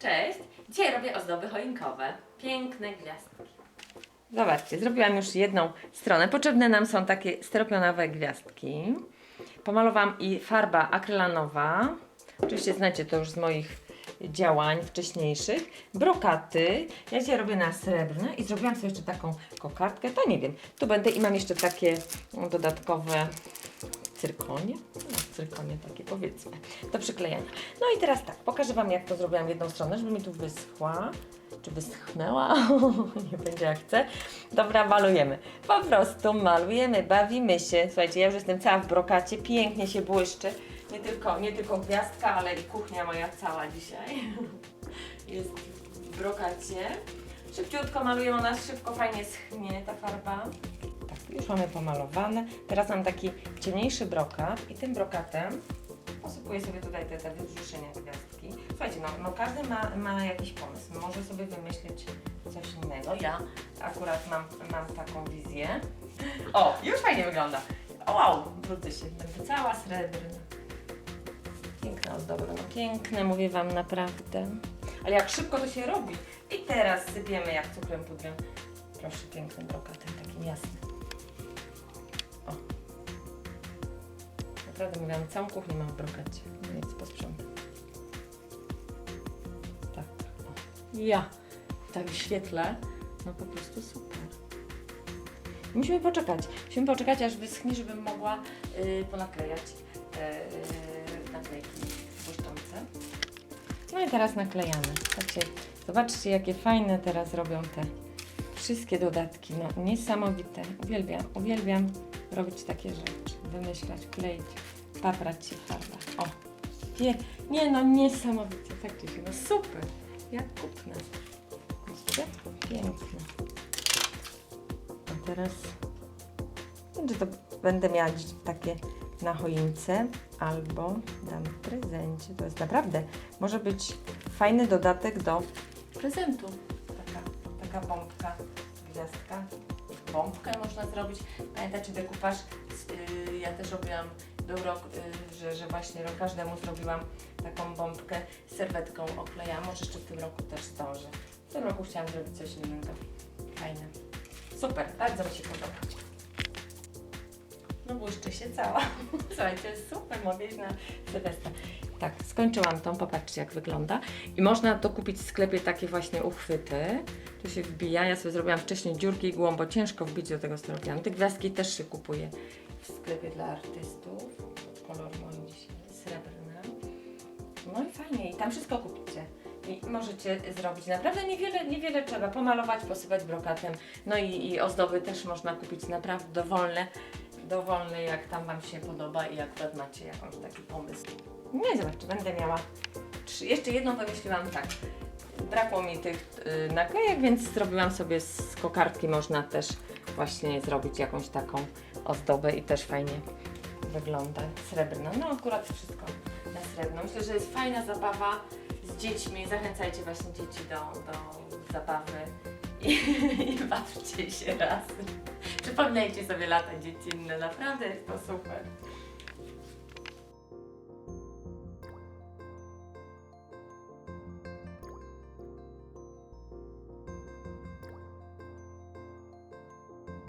Cześć! Dzisiaj robię ozdoby choinkowe. Piękne gwiazdki. Zobaczcie, zrobiłam już jedną stronę. Potrzebne nam są takie styropionowe gwiazdki. Pomalowałam i farba akrylanowa. Oczywiście znacie to już z moich działań wcześniejszych. Brokaty. Ja dzisiaj robię na srebrne i zrobiłam sobie jeszcze taką kokardkę. To nie wiem. Tu będę i mam jeszcze takie dodatkowe cyrkonie. No, cyrkonie takie powiedzmy. Do przyklejania. No i teraz tak, pokażę Wam jak to zrobiłam jedną stronę, żeby mi tu wyschła. Czy wyschnęła? nie będzie jak chcę. Dobra, malujemy. Po prostu malujemy, bawimy się. Słuchajcie, ja już jestem cała w brokacie, pięknie się błyszczy. Nie tylko, nie tylko gwiazdka, ale i kuchnia moja cała dzisiaj. Jest w brokacie. Szybciutko maluję, ona szybko, fajnie schnie ta farba. Mamy pomalowane. Teraz mam taki ciemniejszy brokat i tym brokatem posypuję sobie tutaj te, te wybrzuszenia gwiazdki. Słuchajcie, no, no każdy ma, ma jakiś pomysł. Może sobie wymyślić coś innego. Ja akurat mam, mam taką wizję. O, już fajnie wygląda. O, wow, wrócę się. Będę cała srebrna. Piękne ozdoby, no piękne, mówię Wam naprawdę. Ale jak szybko to się robi. I teraz sypiemy jak cukrem pudrem. Proszę, pięknym brokatem, takim jasnym. Naprawdę mówiłam, całą kuchnię mam w brokacie. Nic, posprzątam. Tak. O. Ja. Tak w świetle. No po prostu super. Musimy poczekać. Musimy poczekać, aż wyschnie, żebym mogła yy, ponaklejać te yy, naklejki błyszczące. No i teraz naklejamy. Zobaczcie, zobaczcie, jakie fajne teraz robią te wszystkie dodatki. No niesamowite. Uwielbiam, uwielbiam robić takie rzeczy. Wymyślać, kleić, paprać się w farbach. O! Nie, nie no niesamowicie. Tak się, no super. Jak kupne. Widzicie? Piękne. A teraz czy to będę miała takie na choince albo dam w prezencie. To jest naprawdę, może być fajny dodatek do prezentu. Taka, bombka, gwiazdka. Bombkę można zrobić. Pamiętacie dekupaż? Yy, ja też robiłam, był rok, yy, że, że właśnie rok każdemu zrobiłam taką bombkę serwetką oklejam. Może jeszcze w tym roku też zdążę. W tym roku chciałam zrobić coś innego. Fajne. Super, bardzo mi się podoba. No błyszczy się cała. Słuchajcie, super, mogę iść na Sylwestra. Tak, skończyłam tą, popatrzcie jak wygląda. I można to kupić w sklepie takie właśnie uchwyty. Tu się wbija, ja sobie zrobiłam wcześniej dziurki igłą, bo ciężko wbić do tego styropianu. Te gwiazdki też się kupuje w sklepie dla artystów. Kolor mój dzisiaj srebrny. No i fajnie, i tam wszystko kupicie. I możecie zrobić naprawdę niewiele, niewiele trzeba pomalować, posypać brokatem. No i, i ozdoby też można kupić naprawdę dowolne, dowolne jak tam Wam się podoba i akurat macie jakąś taki pomysł. Nie, zobaczcie, będę miała trzy. Jeszcze jedną wymyśliłam tak. Brakło mi tych y, naklejek, więc zrobiłam sobie z kokardki. Można też właśnie zrobić jakąś taką ozdobę i też fajnie wygląda. Srebrna. No akurat wszystko na srebrno. Myślę, że jest fajna zabawa z dziećmi. Zachęcajcie właśnie dzieci do, do zabawy i, i bawcie się razem. Przypomnijcie sobie lata dziecinne. Naprawdę jest to super.